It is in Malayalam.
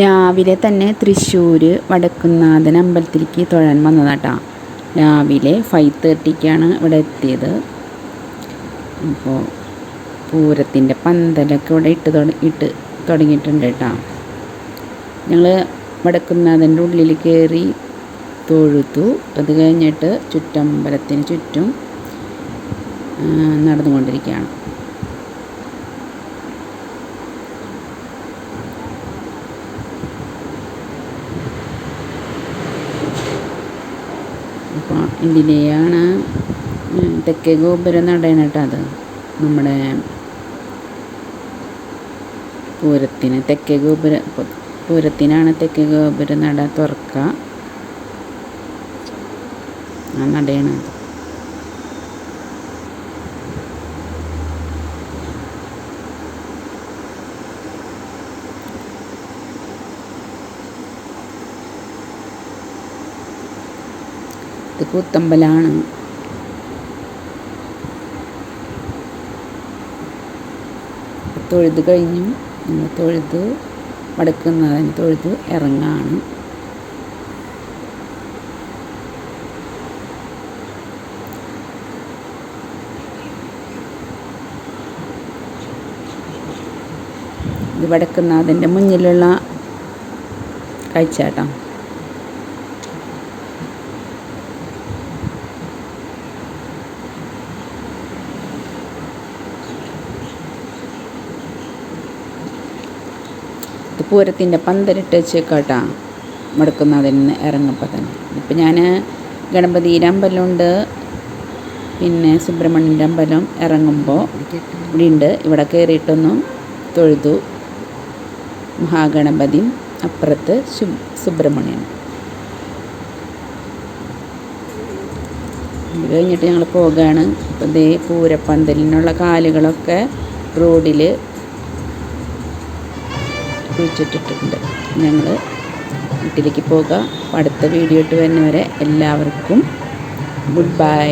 രാവിലെ തന്നെ തൃശ്ശൂർ വടക്കുന്നാഥൻ അമ്പലത്തിലേക്ക് തൊഴാൻ വന്നതാട്ടാ. രാവിലെ ഫൈവ് തേർട്ടിക്കാണ് ഇവിടെ എത്തിയത്. അപ്പോൾ പൂരത്തിന്റെ പന്തലൊക്കെ ഇവിടെ ഇട്ട് ഇട്ട് തുടങ്ങിയിട്ടുണ്ട് കേട്ടോ ഞങ്ങൾ വടക്കുന്നാഥന്റെ ഉള്ളിൽ കയറി തൊഴുത്തു അത് കഴിഞ്ഞിട്ട് ചുറ്റമ്പലത്തിന് ചുറ്റും നടന്നുകൊണ്ടിരിക്കുകയാണ്. അപ്പോൾ ഇതിലെയാണ് തെക്കേ ഗോപുരം നടയാണ് അത്. നമ്മുടെ പൂരത്തിന് തെക്കേ ഗോപുര പൂരത്തിനാണ് തെക്കേ ഗോപുര നട തുറക്കുക ആ നടയാണ് അത് ഇത് കൂത്തമ്പലാണ് തൊഴുത് കഴിഞ്ഞു. ഞങ്ങൾ തൊഴുത് വടക്കുന്നതിന് തൊഴുത് ഇറങ്ങാണ്. ഇത് വടക്കുന്നാഥന്റെ മുന്നിലുള്ള കാഴ്ച പൂരത്തിന്റെ പന്തലിട്ട് വെച്ചേക്കാട്ടാ. വടക്കുന്നാഥൻ നിന്ന് ഇറങ്ങുമ്പോൾ തന്നെ. ഇപ്പം ഞാൻ ഗണപതിയുടെ അമ്പലമുണ്ട്. പിന്നെ സുബ്രഹ്മണ്യന്റെ അമ്പലം ഇറങ്ങുമ്പോൾ ഇവിടെ ഉണ്ട് ഇവിടെ കയറിയിട്ടൊന്നും തൊഴുതു. മഹാഗണപതി അപ്പുറത്ത് സുബ്രഹ്മണ്യൻ. കഴിഞ്ഞിട്ട് ഞങ്ങൾ പോകുകയാണ് അപ്പോൾ ദേ പൂരപ്പന്തലിനുള്ള കാലുകളൊക്കെ റോഡിൽ കുഴിച്ചിട്ടിട്ടുണ്ട് ഞങ്ങൾ വീട്ടിലേക്ക് പോകാം. അടുത്ത വീഡിയോ ഇട്ട് വരുന്നവരെ എല്ലാവർക്കും ഗുഡ് ബൈ.